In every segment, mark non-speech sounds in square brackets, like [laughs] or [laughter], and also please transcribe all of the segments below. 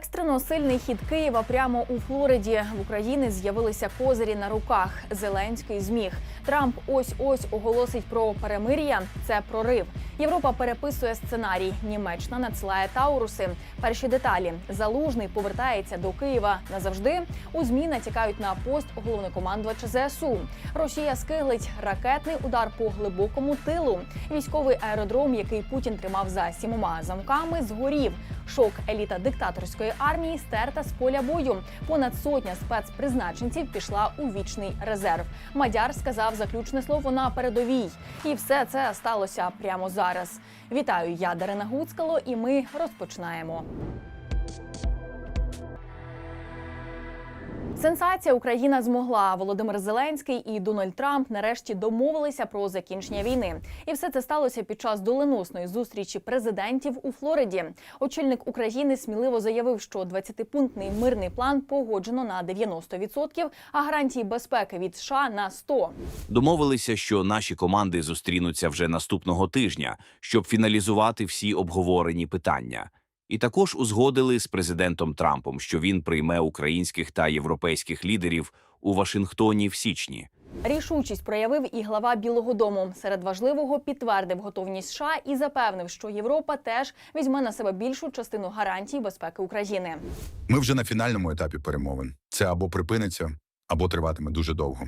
Екстрено сильний хід Києва прямо у Флориді. В Україні з'явилися козирі на руках. Зеленський зміг. Трамп ось ось оголосить про перемир'я. Це прорив. Європа переписує сценарій. Німеччина надсилає тауруси. Перші деталі. Залужний повертається до Києва назавжди. У змі натякають на пост головнокомандувача ЗСУ. Росія скиглить ракетний удар по глибокому тилу. Військовий аеродром, який Путін тримав за сімома замками, згорів. Шок еліта диктаторської армії стерта з поля бою. Понад сотня спецпризначенців пішла у вічний резерв. Мадяр сказав заключне слово на передовій. І все це сталося прямо зараз. Вітаю, я Дарина Гуцкало, і ми розпочинаємо. Сенсація Україна змогла. Володимир Зеленський і Дональд Трамп нарешті домовилися про закінчення війни. І все це сталося під час доленосної зустрічі президентів у Флориді. Очільник України сміливо заявив, що 20-пунктний мирний план погоджено на 90%, а гарантії безпеки від США на 100%. Домовилися, що наші команди зустрінуться вже наступного тижня, щоб фіналізувати всі обговорені питання. І також узгодили з президентом Трампом, що він прийме українських та європейських лідерів у Вашингтоні в січні. Рішучість проявив і глава Білого Дому. Серед важливого підтвердив готовність США і запевнив, що Європа теж візьме на себе більшу частину гарантій безпеки України. Ми вже на фінальному етапі перемовин. Це або припиниться, або триватиме дуже довго.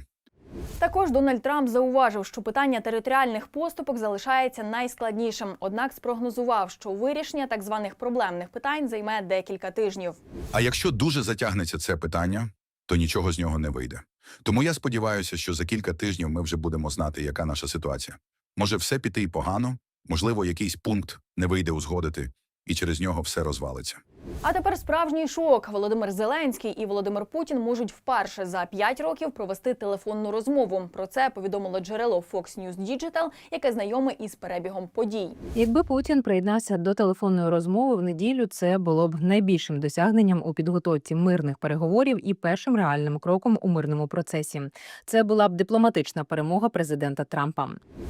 Також Дональд Трамп зауважив, що питання територіальних поступок залишається найскладнішим однак спрогнозував, що вирішення так званих проблемних питань займе декілька тижнів. А якщо дуже затягнеться це питання, то нічого з нього не вийде. Тому я сподіваюся, що за кілька тижнів ми вже будемо знати, яка наша ситуація. Може все піти й погано, можливо, якийсь пункт не вийде узгодити, і через нього все розвалиться. А тепер справжній шок. Володимир Зеленський і Володимир Путін можуть вперше за 5 років провести телефонну розмову. Про це повідомило джерело Fox News Digital, яке знайоме із перебігом подій. Якби Путін приєднався до телефонної розмови в неділю, це було б найбільшим досягненням у підготовці мирних переговорів і першим реальним кроком у мирному процесі. Це була б дипломатична перемога президента Трампа.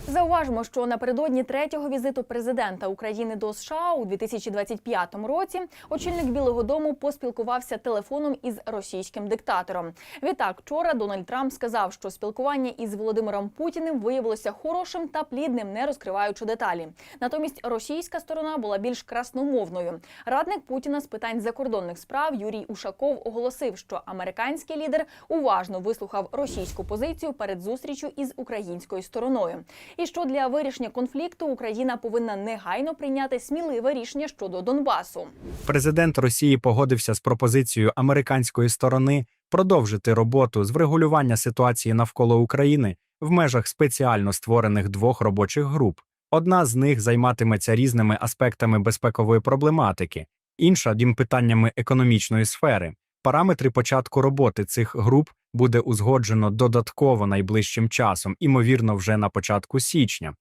Зауважимо, що напередодні третього візиту президента України до США у 2025 році очільник Білого Дому поспілкувався телефоном із російським диктатором. Відтак, вчора Дональд Трамп сказав, що спілкування із Володимиром Путіним виявилося хорошим та плідним, не розкриваючи деталі. Натомість російська сторона була більш красномовною. Радник Путіна з питань закордонних справ Юрій Ушаков оголосив, що американський лідер уважно вислухав російську позицію перед зустрічю із українською стороною. І що для вирішення конфлікту Україна повинна негайно прийняти сміливе рішення щодо Донбасу. Президент Росії погодився з пропозицією американської сторони продовжити роботу з врегулювання ситуації навколо України в межах спеціально створених двох робочих груп. Одна з них займатиметься різними аспектами безпекової проблематики, інша дім питаннями економічної сфери. Параметри початку роботи цих груп буде узгоджено додатково найближчим часом, імовірно, вже на початку січня.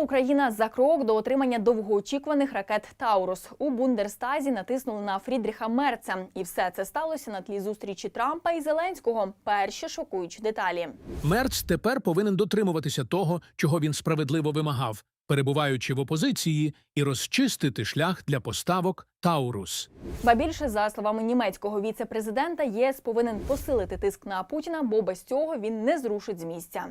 Україна за крок до отримання довгоочікуваних ракет Таурус у Бундерстазі натиснули на Фрідріха Мерца, і все це сталося на тлі зустрічі Трампа і Зеленського. Перші шокуючі деталі. Мерц тепер повинен дотримуватися того, чого він справедливо вимагав, перебуваючи в опозиції, і розчистити шлях для поставок Таурус. Ба більше за словами німецького віце-президента, ЄС повинен посилити тиск на Путіна, бо без цього він не зрушить з місця.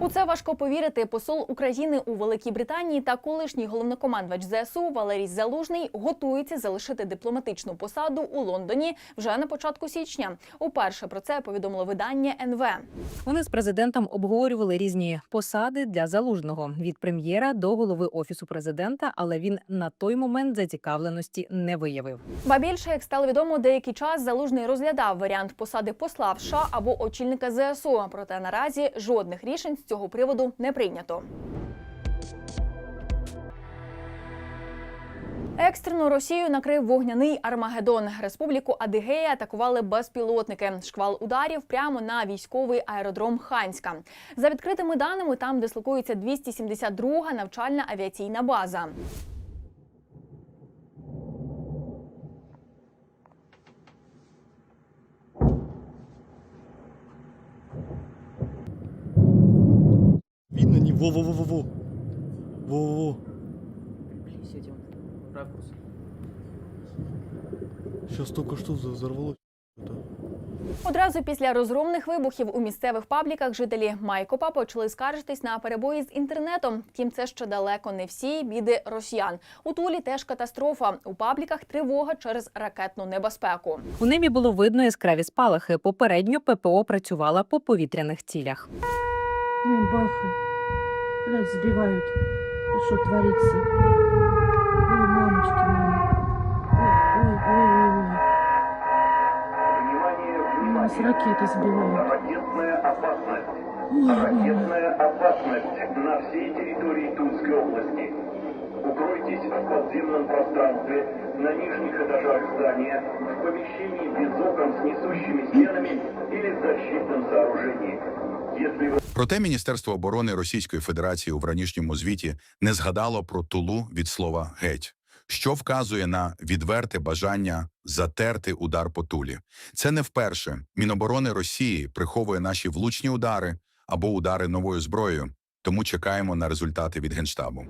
У це важко повірити. Посол України у Великій Британії та колишній головнокомандувач ЗСУ Валерій Залужний готується залишити дипломатичну посаду у Лондоні вже на початку січня. Уперше про це повідомило видання НВ. Вони з президентом обговорювали різні посади для залужного від прем'єра до голови офісу президента, але він на той момент зацікавленості не виявив. Ба більше, як стало відомо, деякий час залужний розглядав варіант посади посла в США або очільника ЗСУ. Проте наразі жодних рішень цього приводу не прийнято. Екстрено Росію накрив вогняний Армагеддон. Республіку Адигея атакували безпілотники. Шквал ударів прямо на військовий аеродром Ханська. За відкритими даними, там дислокується 272-га навчальна авіаційна база. Во-во-во-во-во. Во-во-во. Сейчас только что взорвалось. Одразу після розгромних вибухів у місцевих пабліках жителі Майкопа почали скаржитись на перебої з інтернетом. Втім, це ще далеко не всі біди росіян. У Тулі теж катастрофа. У пабліках тривога через ракетну небезпеку. У небі було видно яскраві спалахи. Попередньо ППО працювала по повітряних цілях. Ой, сбивают. А что творится? Ой, мамочки мои. Ой, ой, ой, ой, нас ракеты сбивают. Ракетная опасность. Ой. Ракетная опасность на всей территории Тульской области. Укройтесь в подземном пространстве, на нижних этажах здания, в помещении без окон с несущими стенами или в защитном сооружении. Если вы Проте Міністерство оборони Російської Федерації у вранішньому звіті не згадало про тулу від слова геть, що вказує на відверте бажання затерти удар по тулі. Це не вперше. Міноборони Росії приховує наші влучні удари або удари новою зброєю, тому чекаємо на результати від генштабу.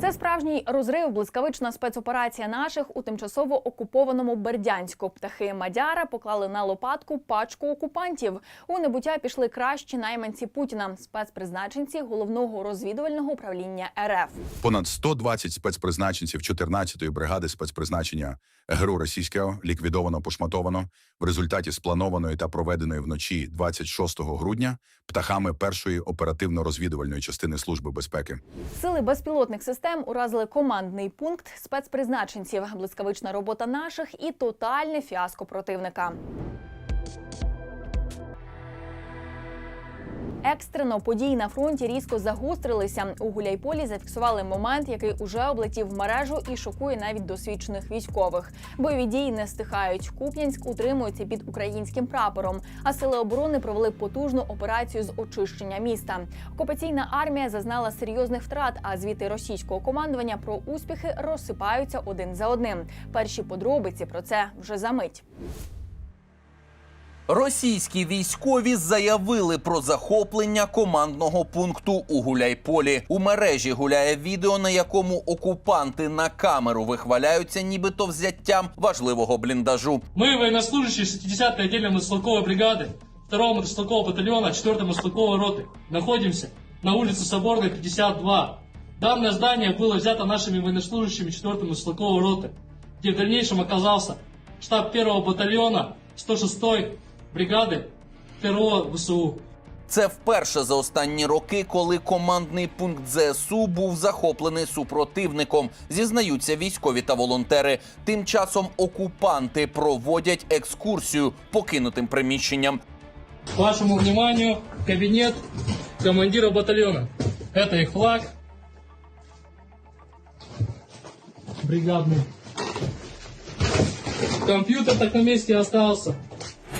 Це справжній розрив, блискавична спецоперація наших у тимчасово окупованому Бердянську. Птахи Мадяра поклали на лопатку пачку окупантів. У небуття пішли кращі найманці Путіна, спецпризначенці головного розвідувального управління РФ. Понад 120 спецпризначенців 14-ї бригади спецпризначення ГРУ російського ліквідовано пошматовано в результаті спланованої та проведеної вночі 26 грудня птахами першої оперативно-розвідувальної частини служби безпеки. Сили безпілотних систем уразили командний пункт спецпризначенців, блискавична робота наших і тотальне фіаско противника. Екстрено події на фронті різко загострилися. У Гуляйполі зафіксували момент, який уже облетів мережу і шокує навіть досвідчених військових. Бойові дії не стихають. Куп'янськ утримується під українським прапором, а сили оборони провели потужну операцію з очищення міста. Окупаційна армія зазнала серйозних втрат, а звіти російського командування про успіхи розсипаються один за одним. Перші подробиці про це вже за мить. Російські військові заявили про захоплення командного пункту у Гуляйполі. У мережі гуляє відео, на якому окупанти на камеру вихваляються, нібито взяттям важливого бліндажу. Мы, военнослужащие 60-й отдельной мотострелковой бригады, 2-го мотострелкового батальона, 4-й мотострелковой роты, находимся на улице Соборной, 52. Данное здание было взято нашими военнослужащими 4-й мотострелковой роты, где в дальнейшем оказался штаб 1-го батальона 106-й бригады 2-го ВСУ. Це вперше за останні роки, коли командний пункт ЗСУ був захоплений супротивником. Зізнаються військові та волонтери. Тим часом окупанти проводять екскурсію покинутим приміщенням. К вашему вниманию кабинет командира батальона. Это их флаг. Бригадный. Компьютер так на месте остался.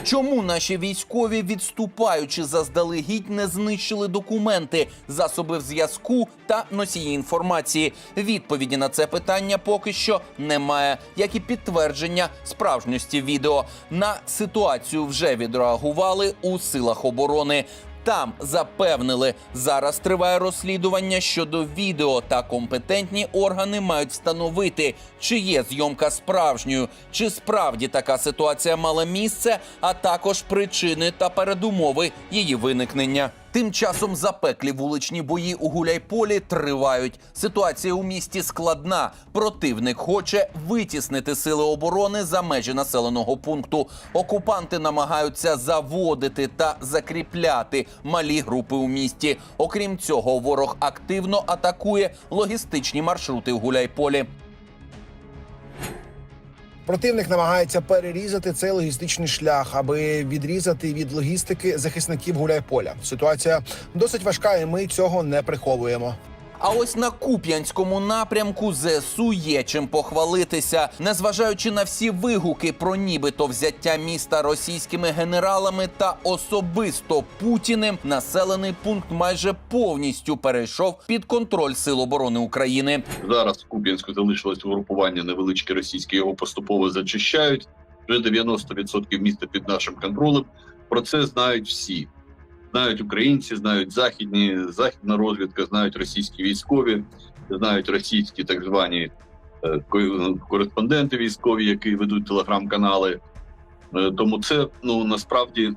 Чому наші військові, відступаючи заздалегідь, не знищили документи, засоби зв'язку та носії інформації? Відповіді на це питання поки що немає, як і підтвердження справжності відео. На ситуацію вже відреагували у силах оборони. Там запевнили, зараз триває розслідування щодо відео, та компетентні органи мають встановити, чи є зйомка справжньою, чи справді така ситуація мала місце, а також причини та передумови її виникнення. Тим часом запеклі вуличні бої у Гуляйполі тривають. Ситуація у місті складна. Противник хоче витіснити сили оборони за межі населеного пункту. Окупанти намагаються заводити та закріпляти малі групи у місті. Окрім цього, ворог активно атакує логістичні маршрути в Гуляйполі. Противник намагається перерізати цей логістичний шлях, аби відрізати від логістики захисників Гуляйполя. Ситуація досить важка, і ми цього не приховуємо. А ось на Куп'янському напрямку ЗСУ є чим похвалитися, незважаючи на всі вигуки про нібито взяття міста російськими генералами та особисто Путіним, населений пункт майже повністю перейшов під контроль сил оборони України. Зараз в Куп'янську залишилось угрупування невеличке російське, його поступово зачищають. Вже 90% міста під нашим контролем. Про це знають всі. Знають українці, знають західні, західна розвідка, знають російські військові, знають російські так звані е, кореспонденти військові, які ведуть телеграм-канали. Е, Тому це ну насправді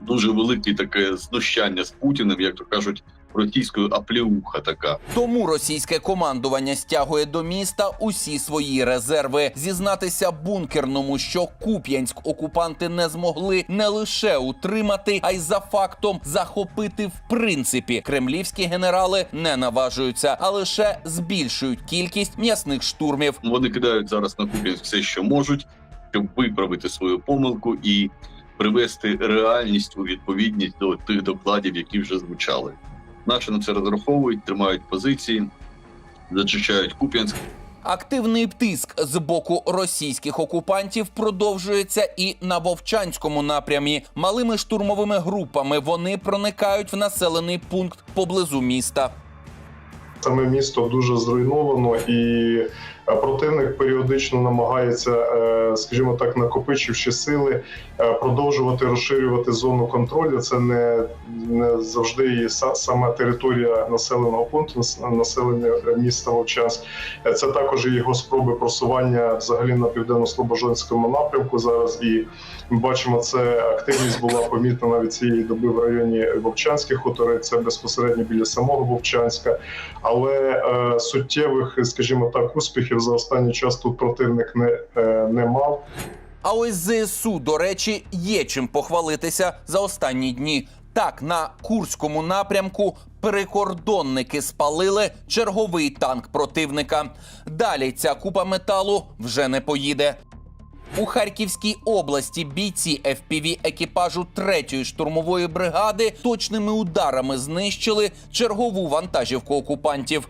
дуже велике таке знущання з Путіним, як то кажуть, російською апліуха така. Тому російське командування стягує до міста усі свої резерви. Зізнатися бункерному, що Куп'янськ окупанти не змогли не лише утримати, а й за фактом захопити в принципі. Кремлівські генерали не наважуються, а лише збільшують кількість м'ясних штурмів. Вони кидають зараз на Куп'янськ все, що можуть, щоб виправити свою помилку і привести реальність у відповідність до тих докладів, які вже звучали. Наші на це розраховують, тримають позиції, зачищають Куп'янськ. Активний тиск з боку російських окупантів продовжується і на Вовчанському напрямі. Малими штурмовими групами вони проникають в населений пункт поблизу міста. Саме місто дуже зруйновано, і противник періодично намагається, е, скажімо так, накопичивши сили, е, продовжувати розширювати зону контролю. Це не, не завжди і сама територія населеного пункту, населення міста Вовчанськ. Е, Це також і його спроби просування взагалі на південно-слобожанському напрямку зараз. І ми бачимо, це активність була помітна навіть цієї доби в районі Вовчанських хутори. Це безпосередньо біля самого Вовчанська. Але е, суттєвих, скажімо так, успіхів за останній час тут противник не, е, не мав. А ось ЗСУ, до речі, є чим похвалитися за останні дні. Так, на Курському напрямку прикордонники спалили черговий танк противника. Далі ця купа металу вже не поїде. У Харківській області бійці FPV екіпажу 3-ї штурмової бригади точними ударами знищили чергову вантажівку окупантів.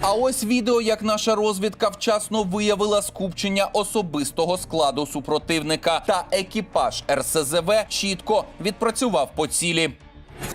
А ось відео, як наша розвідка вчасно виявила скупчення особистого складу супротивника, та екіпаж РСЗВ чітко відпрацював по цілі.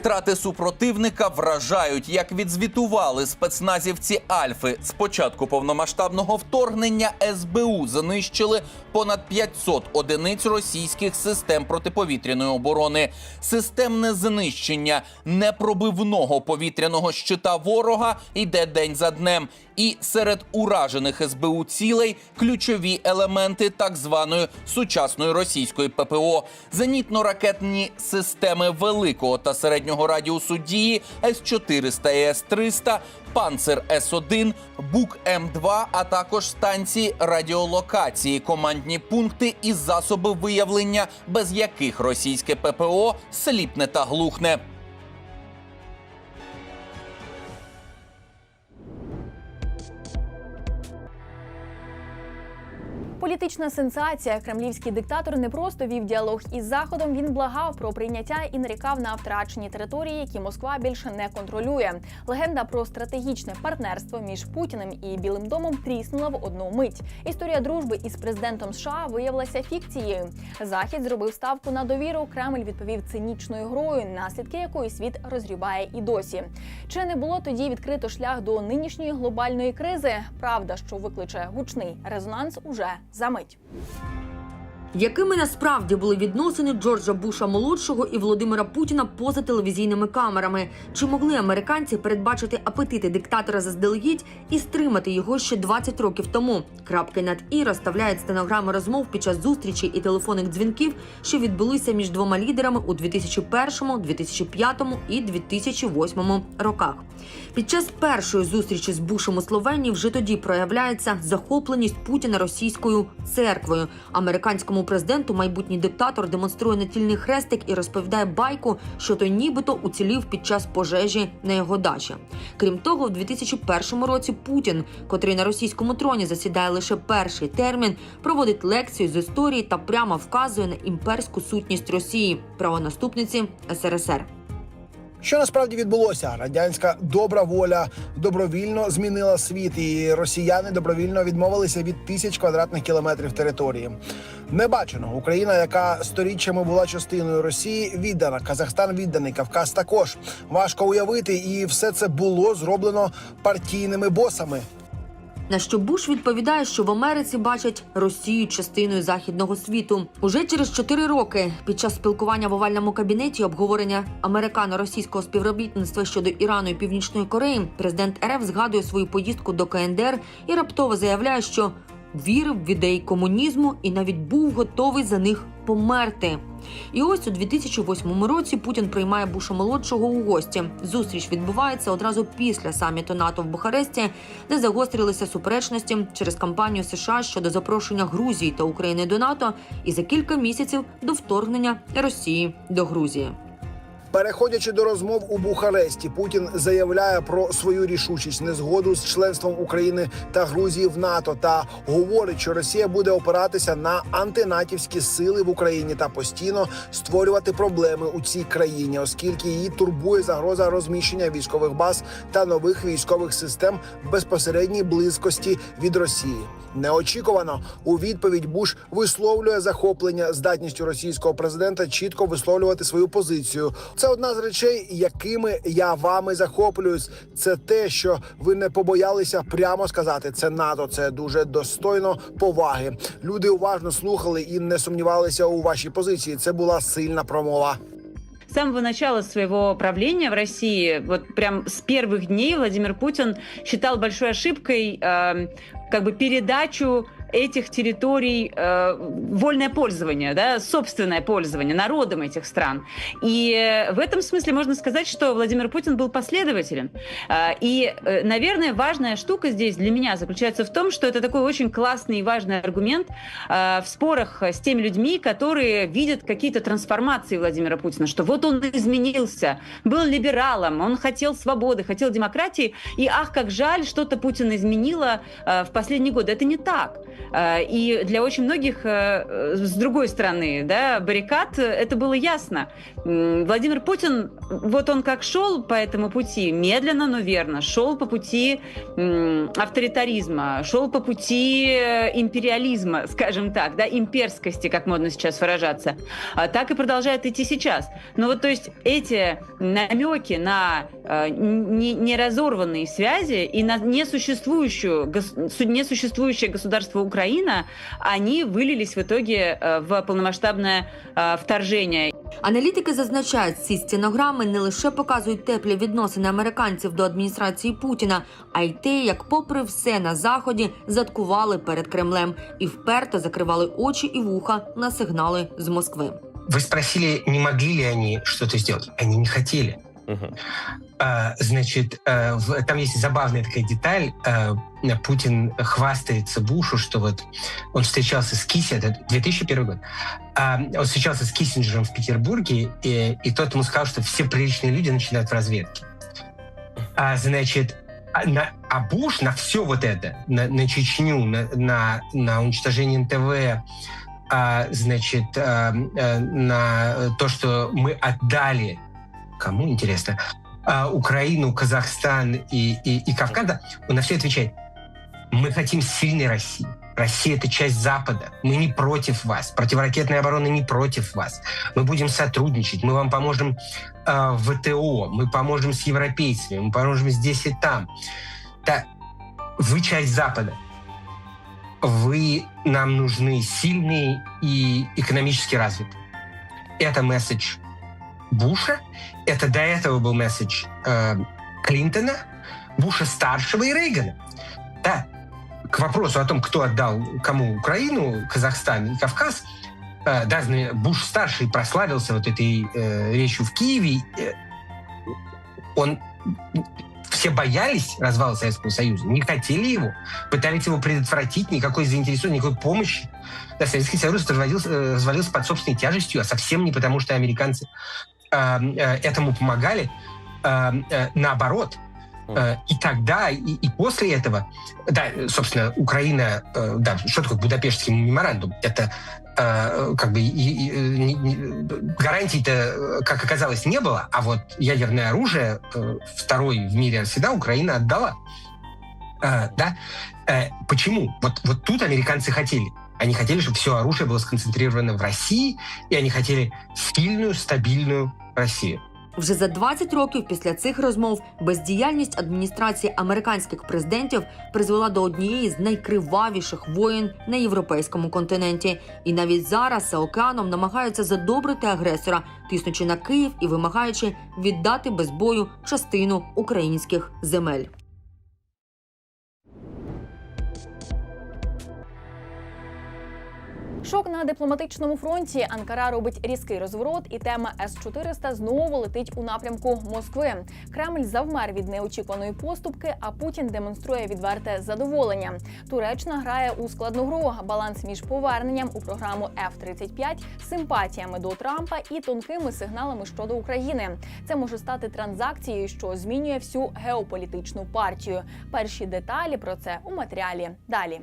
Втрати супротивника вражають, як відзвітували спецназівці Альфи. З початку повномасштабного вторгнення СБУ знищили понад 500 одиниць російських систем протиповітряної оборони. Системне знищення непробивного повітряного щита ворога йде день за днем. І серед уражених СБУ цілей ключові елементи так званої сучасної російської ППО, зенітно-ракетні системи великого та середнього радіусу дії С-400 і С-300, Панцер С-1, Бук М2, а також станції радіолокації, командні пункти і засоби виявлення, без яких російське ППО сліпне та глухне. Політична сенсація. Кремлівський диктатор не просто вів діалог із заходом. Він благав про прийняття і нарікав на втрачені території, які Москва більше не контролює. Легенда про стратегічне партнерство між Путіним і Білим домом тріснула в одну мить. Історія дружби із президентом США виявилася фікцією. Захід зробив ставку на довіру. Кремль відповів цинічною грою, наслідки якої світ розгрібає і досі. Чи не було тоді відкрито шлях до нинішньої глобальної кризи? Правда, що викличе гучний резонанс, уже за мить. Якими насправді були відносини Джорджа Буша молодшого і Володимира Путіна поза телевізійними камерами? Чи могли американці передбачити апетити диктатора заздалегідь і стримати його ще 20 років тому? Крапки над і розставляють стенограми розмов під час зустрічей і телефонних дзвінків, що відбулися між двома лідерами у 2001, 2005 і 2008 роках. Під час першої зустрічі з Бушем у Словенії вже тоді проявляється захопленість Путіна російською церквою. Американському президенту майбутній диктатор демонструє натільний хрестик і розповідає байку, що той нібито уцілів під час пожежі на його дачі. Крім того, в 2001 році Путін, котрий на російському троні засідає лише перший термін, проводить лекцію з історії та прямо вказує на імперську сутність Росії, правонаступниці СРСР. Що насправді відбулося? Радянська добра воля добровільно змінила світ, і росіяни добровільно відмовилися від тисяч квадратних кілометрів території. Небачено Україна, яка сторіччями була частиною Росії, віддана. Казахстан відданий, Кавказ також важко уявити, і все це було зроблено партійними босами. На що Буш відповідає, що в Америці бачать Росію частиною західного світу. Уже через чотири роки під час спілкування в овальному кабінеті обговорення американо-російського співробітництва щодо Ірану і Північної Кореї, президент РФ згадує свою поїздку до КНДР і раптово заявляє, що вірив в ідеї комунізму і навіть був готовий за них померти. І ось у 2008 році Путін приймає Буша молодшого у гості. Зустріч відбувається одразу після саміту НАТО в Бухаресті, де загострилися суперечності через кампанію США щодо запрошення Грузії та України до НАТО, і за кілька місяців до вторгнення Росії до Грузії. Переходячи до розмов у Бухаресті, Путін заявляє про свою рішучість незгоду з членством України та Грузії в НАТО та говорить, що Росія буде опиратися на антинатівські сили в Україні та постійно створювати проблеми у цій країні, оскільки її турбує загроза розміщення військових баз та нових військових систем в безпосередній близькості від Росії. Неочікувано у відповідь Буш висловлює захоплення здатністю російського президента чітко висловлювати свою позицію. Це одна з речей, якими я вами захоплююсь. Це те, що ви не побоялися прямо сказати. Це НАТО, це дуже достойно поваги. Люди уважно слухали і не сумнівалися у вашій позиції. Це була сильна промова. С самого начала своего правления в России, вот прям с первых дней Владимир Путин считал большой ошибкой э, как бы передачу этих территорий э, вольное пользование, да, собственное пользование народом этих стран. И э, в этом смысле можно сказать, что Владимир Путин был последователен. Э, и, э, наверное, важная штука здесь для меня заключается в том, что это такой очень классный и важный аргумент в спорах с теми людьми, которые видят какие-то трансформации Владимира Путина, что вот он изменился, был либералом, он хотел свободы, хотел демократии, и ах, как жаль, что-то Путин изменило в последние годы. Это не так. Э, И для очень многих, э, с другой стороны, да, баррикад, э, это было ясно. Владимир Путин, вот он как шел по этому пути, медленно, но верно, шел по пути авторитаризма, шел по пути э, империализма, [laughs] скажем так, да, имперскости, как модно сейчас выражаться, А так и продолжает идти сейчас. Но вот, то есть, эти намеки на э, не- неразорванные связи и на несуществующую, несуществующее государство Украина, они вылились в итоге э, в полномасштабное э, вторжение. Аналітики зазначають, ці стінограми не лише показують теплі відносини американців до адміністрації Путіна, а й те, як, попри все на заході, заткували перед Кремлем і вперто закривали очі і вуха на сигнали з Москви. Вы спросили, не могли ли они что-то сделать? Они не А, Значит, э, там есть забавная такая деталь. Э, Путин хвастается Бушу, что вот он встречался с Киси, это 2001 год, а, он встречался с Киссинджером в Петербурге, и, и тот ему сказал, что все приличные люди начинают в разведке. А, значит, на- а Буш на все вот это, на, на Чечню, на, на, на уничтожение НТВ, значит, э, на то, что мы отдали, кому интересно, а, Украину, Казахстан и, и, и Кавказ, да, он на все отвечает, мы хотим сильной России. Россия — это часть Запада. Мы не против вас. Противоракетная оборона не против вас. Мы будем сотрудничать. Мы вам поможем э, в ВТО. Мы поможем с европейцами. Мы поможем здесь и там. Да, вы часть Запада. Вы нам нужны сильные и экономически развитые. Это месседж Буша. Это до этого был месседж э, Клинтона, Буша старшего и Рейгана. Да, к вопросу о том, кто отдал кому Украину, Казахстан и Кавказ, э, да, Буш старший прославился вот этой э, речью в Киеве. Э, он все боялись развала Советского Союза, не хотели его, пытались его предотвратить, никакой заинтересованности, никакой помощи. Да, Советский Союз развалился, э, развалился под собственной тяжестью, а совсем не потому, что американцы этому помогали. Э, э, наоборот, Э, И тогда, и, и после этого, да, собственно, Украина, э, да, что такое Будапештский меморандум? Это э, как бы и- и, э, не- гарантий-то, э, как оказалось, не было, а вот ядерное оружие, э, второй в мире арсенал, Украина отдала. Э, да? Э, почему? Вот, вот тут американцы хотели. Они хотели, чтобы все оружие было сконцентрировано в России, и они хотели сильную, стабильную Россию. Вже за 20 років після цих розмов бездіяльність адміністрації американських президентів призвела до однієї з найкривавіших воєн на європейському континенті. І навіть зараз за океаном намагаються задобрити агресора, тиснучи на Київ і вимагаючи віддати без бою частину українських земель. Шок на дипломатичному фронті. Анкара робить різкий розворот, і тема С-400 знову летить у напрямку Москви. Кремль завмер від неочікуваної поступки, а Путін демонструє відверте задоволення. Туреччина грає у складну гру. Баланс між поверненням у програму F-35, симпатіями до Трампа і тонкими сигналами щодо України. Це може стати транзакцією, що змінює всю геополітичну партію. Перші деталі про це у матеріалі далі.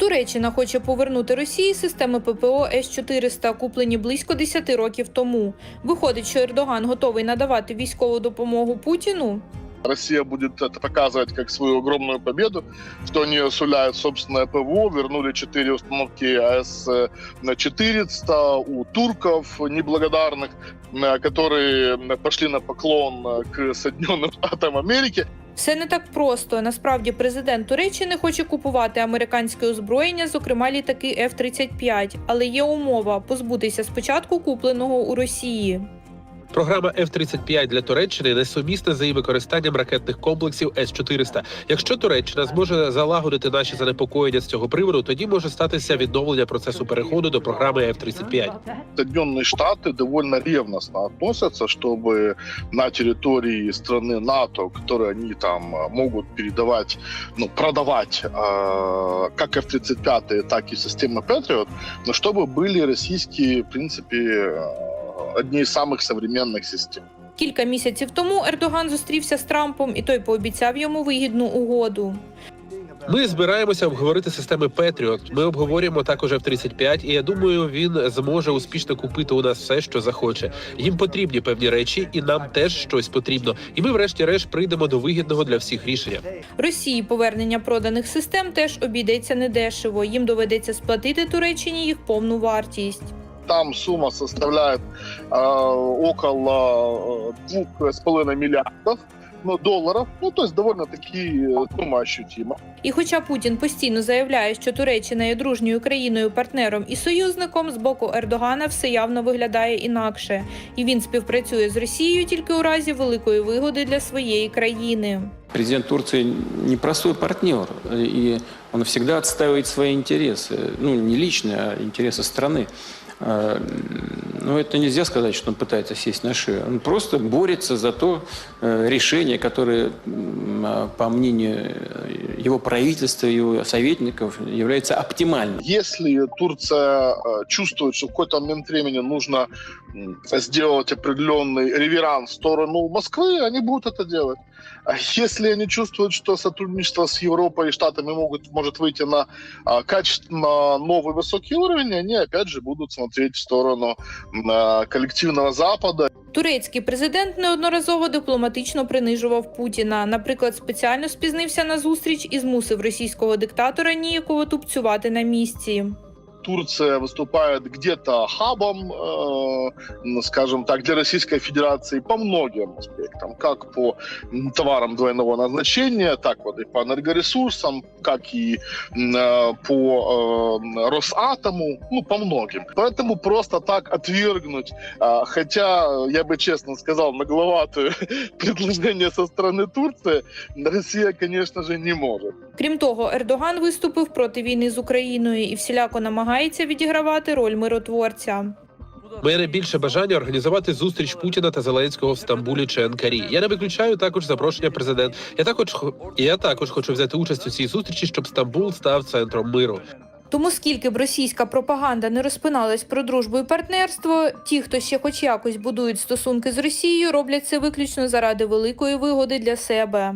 Туреччина хоче повернути Росії системи ППО С-400, куплені близько 10 років тому. Виходить, що Ердоган готовий надавати військову допомогу Путіну. Россия будет это показывать как свою огромную победу, что они осуляют собственное ПВО, вернули четыре установки АС-400 у турков неблагодарных, э, которые пошли на поклон э, к Соединенным Штатам Америки. Все не так просто. Насправді, президент Туреччини хоче купувати американське озброєння, зокрема літаки F-35. Але є умова позбутися спочатку купленого у Росії. Програма F-35 для Туреччини несумісна з її використанням ракетних комплексів С-400. Якщо Туреччина зможе залагодити наші занепокоєння з цього приводу, тоді може статися відновлення процесу переходу до програми F-35. Соединенные Штаты довольно ревностно относятся, чтобы на территории страны НАТО, которые они там э, могут передавать, ну, продавать э, как F-35, так и системы Patriot, но чтобы были российские, в принципе, э, одни из самых современных систем. Кілька місяців тому Ердоган зустрівся з Трампом, і той пообіцяв йому вигідну угоду. Ми збираємося обговорити системи Patriot. Ми обговорюємо також F-35, і я думаю, він зможе успішно купити у нас все, що захоче. Їм потрібні певні речі, і нам теж щось потрібно. І ми, врешті-решт, прийдемо до вигідного для всіх рішення. Росії повернення проданих систем теж обійдеться недешево. Їм доведеться сплатити Туреччині їх повну вартість. Там сумма составляет э, около э, двух с половиной миллиардов ну, долларов. Ну, то есть довольно-таки э, сумма ощутима. І хоча Путін постійно заявляє, що Туреччина є дружньою країною, партнером і союзником, з боку Ердогана все явно виглядає інакше, і він співпрацює з Росією тільки у разі великої вигоди для своєї країни. Президент Турции непростой партнер, и он всегда отстаивает свои интересы. Ну, не личные, а интересы страны. Э, Но это нельзя сказать, что он пытается сесть на шею. Он просто борется за то э, решение, которое, а, по мнению э, его правительства, его советников, является оптимальным. Если Турция э, чувствует, что в какой-то момент времени нужно сделать определенный реверанс в сторону Москвы, они будут это делать. А если они чувствуют, что сотрудничество с Европой и Штатами могут, может выйти на а, качественно новый высокий уровень, они опять же будут смотреть в сторону м, а, коллективного Запада. Турецький президент неодноразово дипломатично принижував Путіна. Наприклад, спеціально спізнився на зустріч і змусив російського диктатора ніяково тупцювати на місці. Турция выступает где-то хабом, э, ну, скажем так, для Российской Федерации по многим аспектам, как по м, товарам двойного назначения, так вот и по энергоресурсам, как и м, э, по э, Росатому, ну, по многим. Поэтому просто так отвергнуть, а, хотя, я бы честно сказал, нагловатое [laughs] предложение со стороны Турции, Россия, конечно же, не может. Крім того, Ердоган виступив проти війни з Україною і всіляко намагається відігравати роль миротворця. Мене більше бажання організувати зустріч Путіна та Зеленського в Стамбулі чи Анкарі. Я не виключаю також запрошення президента. Я також я також хочу взяти участь у цій зустрічі, щоб Стамбул став центром миру. Тому скільки б російська пропаганда не розпиналась про дружбу і партнерство, ті, хто ще хоч якось будують стосунки з Росією, роблять це виключно заради великої вигоди для себе.